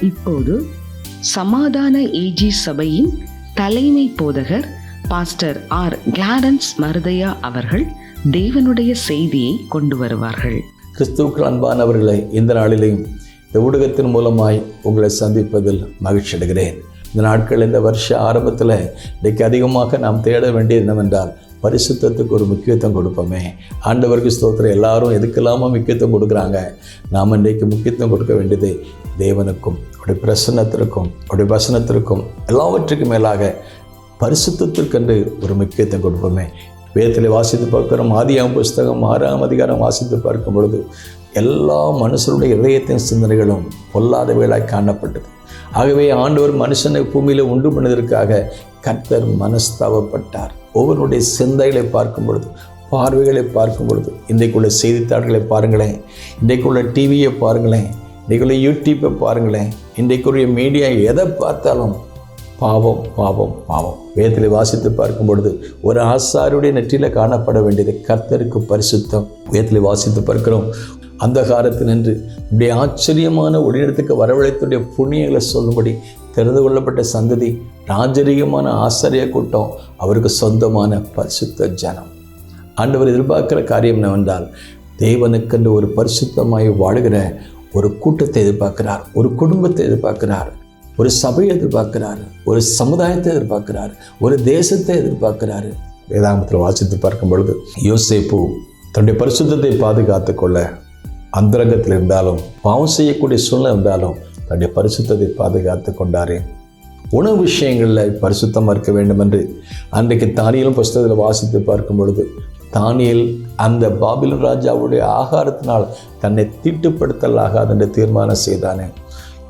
இப்போது சமாதான ஏஜி சபையின் தலைமை போதகர் பாஸ்டர் ஆர். கிளாரன்ஸ் மருதையா அவர்கள் தேவனுடைய செய்தியை கொண்டு வருவார்கள். கிறிஸ்துவுக்கு அன்பானவர்களை இந்த நாளிலேயும் இந்த ஊடகத்தின் மூலமாய் உங்களை சந்திப்பதில் மகிழ்ச்சி அடைகிறேன். இந்த நாட்கள் இந்த வருஷ ஆரம்பத்தில் இன்றைக்கு அதிகமாக நாம் தேட வேண்டியது என்னவென்றால் பரிசுத்தத்துக்கு ஒரு முக்கியத்துவம் கொடுப்போமே. ஆண்டவருக்கு ஸ்தோத்திரம். எல்லாரும் எதுக்கெல்லாமோ முக்கியத்துவம் கொடுக்குறாங்க. நாம் இன்றைக்கு முக்கியத்துவம் கொடுக்க வேண்டியது தேவனுக்கும் அவருடைய பிரசன்னத்திற்கும் அவருடைய வசனத்திற்கும் எல்லாவற்றுக்கும் மேலாக பரிசுத்தத்திற்கென்று ஒரு முக்கியத்துவம் கொடுப்போமே. வேதத்தில் வாசித்து பார்க்குறோம். ஆதியாம் புஸ்தகம் ஆறாம் அதிகாரம் வாசித்து பார்க்கும் பொழுது எல்லா மனுஷருடைய இதயத்தின் சிந்தனைகளும் பொல்லாதவைகளாய் காணப்பட்டது. ஆகவே ஆண்டவர் மனுஷனை பூமியில் உண்டு பண்ணதற்காக கர்த்தர் மனஸ்தாபப்பட்டார். ஒவ்வொருடைய சிந்தைகளை பார்க்கும் பொழுது பார்வைகளை பார்க்கும் பொழுது இன்றைக்குள்ள செய்தித்தாள்களை பாருங்களேன் இன்றைக்குள்ள டிவியை பாருங்களேன் இன்றைக்குள்ள யூடியூப்பை பாருங்களேன் இன்றைக்குரிய மீடியா எதை பார்த்தாலும் பாவம் பாவம் பாவம். வேதத்தில் வாசித்து பார்க்கும் பொழுது ஒரு ஆசாருடைய நெற்றியில் காணப்பட வேண்டியது கர்த்தருக்கு பரிசுத்தம். வேதத்தில் வாசித்து பார்க்கிறோம் அந்த காலத்தில் நின்று இப்படி ஆச்சரியமான ஒளியிடத்துக்கு வரவழைத்துடைய புண்ணியங்களை சொல்லும்படி தெரிந்து கொள்ளப்பட்ட சந்ததி ராஜரீகமான ஆசிரிய கூட்டம் அவருக்கு சொந்தமான பரிசுத்த ஜனம். ஆண்டவர் எதிர்பார்க்கிற காரியம் என்னவென்றால் தேவனுக்கென்று ஒரு பரிசுத்தமாய் வாழுகிற ஒரு கூட்டத்தை எதிர்பார்க்கிறார் ஒரு குடும்பத்தை எதிர்பார்க்கிறார் ஒரு சபையை எதிர்பார்க்கிறார் ஒரு சமுதாயத்தை எதிர்பார்க்கிறார் ஒரு தேசத்தை எதிர்பார்க்கிறார். வேதாமத்தில் வாசித்து பார்க்கும் பொழுது யோசேப்பு தன்னுடைய பரிசுத்தத்தை பாதுகாத்து கொள்ள அந்தரங்கத்தில் இருந்தாலும் பாவம் செய்யக்கூடிய சூழ்நிலை இருந்தாலும் தன்னுடைய பரிசுத்தத்தை பாதுகாத்து கொண்டாரே. உணவு விஷயங்களில் பரிசுத்தமாக இருக்க வேண்டும் என்று அன்றைக்கு தானியலும் புஸ்தகத்தில் வாசித்து பார்க்கும் பொழுது தானியல் அந்த பாபிலன் ராஜாவுடைய ஆகாரத்தினால் தன்னை தீட்டுப்படுத்தலாக அதன் தீர்மானம் செய்தானே.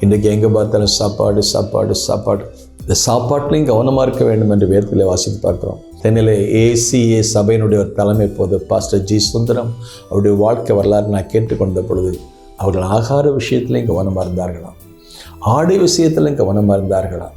இன்றைக்கு எங்கே பார்த்தாலும் சாப்பாடு சாப்பாடு சாப்பாடு. இந்த சாப்பாட்டிலையும் கவனமாக இருக்க வேண்டும் என்று வேதத்தில் வாசித்து பார்க்குறோம். தென்னிலே ஏசிஏ சபையினுடைய ஒரு தலைமை போது பாஸ்டர் ஜி சுந்தரம் அவருடைய வாழ்க்கை வரலாறு நான் கேட்டுக்கொண்ட பொழுது அவர்கள் ஆகார விஷயத்திலையும் கவனமாக இருந்தார்களாம். ஆடை விஷயத்திலும் கவனமாக இருந்தார்களாம்.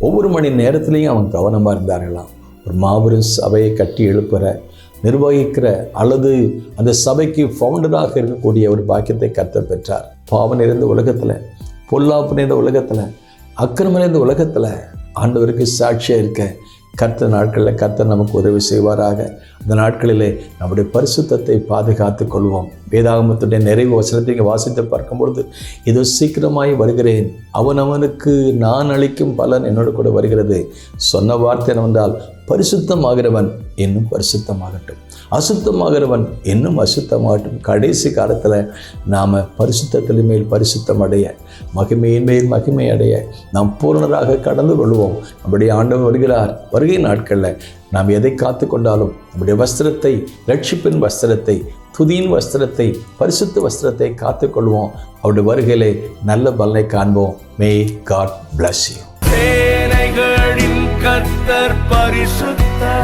ஒவ்வொரு மணி நேரத்திலையும் அவங்க கவனமாக இருந்தார்களாம். ஒரு மாபெரும் சபையை கட்டி எழுப்புகிற நிர்வகிக்கிற அல்லது அந்த சபைக்கு ஃபவுண்டராக இருக்கக்கூடிய ஒரு பாக்கியத்தை கத்த பெற்றார். பாவம் நிறைந்த உலகத்தில் பொல்லாப்பு நிறைந்த உலகத்தில் அக்கிரமம் நிறைந்த உலகத்தில் ஆண்டவருக்கு சாட்சியாக இருக்க கர்த்த நாட்களில் கர்த்தர் நமக்கு உதவி செய்வாராக. அந்த நாட்களிலே நம்முடைய பரிசுத்தத்தை பாதுகாத்து கொள்வோம். வேதாகமத்துடைய நிறைவு வசனத்தை இங்கே வாசித்து பார்க்கும்பொழுது இதோ சீக்கிரமாய் வருகிறேன். அவன் அவனுக்கு நான் அளிக்கும் பலன் என்னோடு கூட வருகிறது. சொன்ன வார்த்தை என்னவென்றால் பரிசுத்தமாகிறவன் இன்னும் பரிசுத்தமாகட்டும். அசுத்தமாகிறவன் இன்னும் அசுத்தமாகட்டும். கடைசி காலத்தில் நாம் பரிசுத்தத்தின் மேல் பரிசுத்தம் அடைய மகிமையின் மேல் மகிமை அடைய நாம் பூரணராக கடந்து கொள்வோம். நம்முடைய ஆண்டவர் வருகிறார். வருகை நாட்களில் நாம் எதை காத்து கொண்டாலும் நம்முடைய வஸ்திரத்தை ரட்சிப்பின் வஸ்திரத்தை துதியின் வஸ்திரத்தை பரிசுத்த வஸ்திரத்தை காத்துக்கொள்வோம். அவருடைய வருகையிலே நல்ல பலனை காண்போம். மே காட் பிளஸ் யூ சேனைகளின் கர்த்தர் பரிசுத்தர்.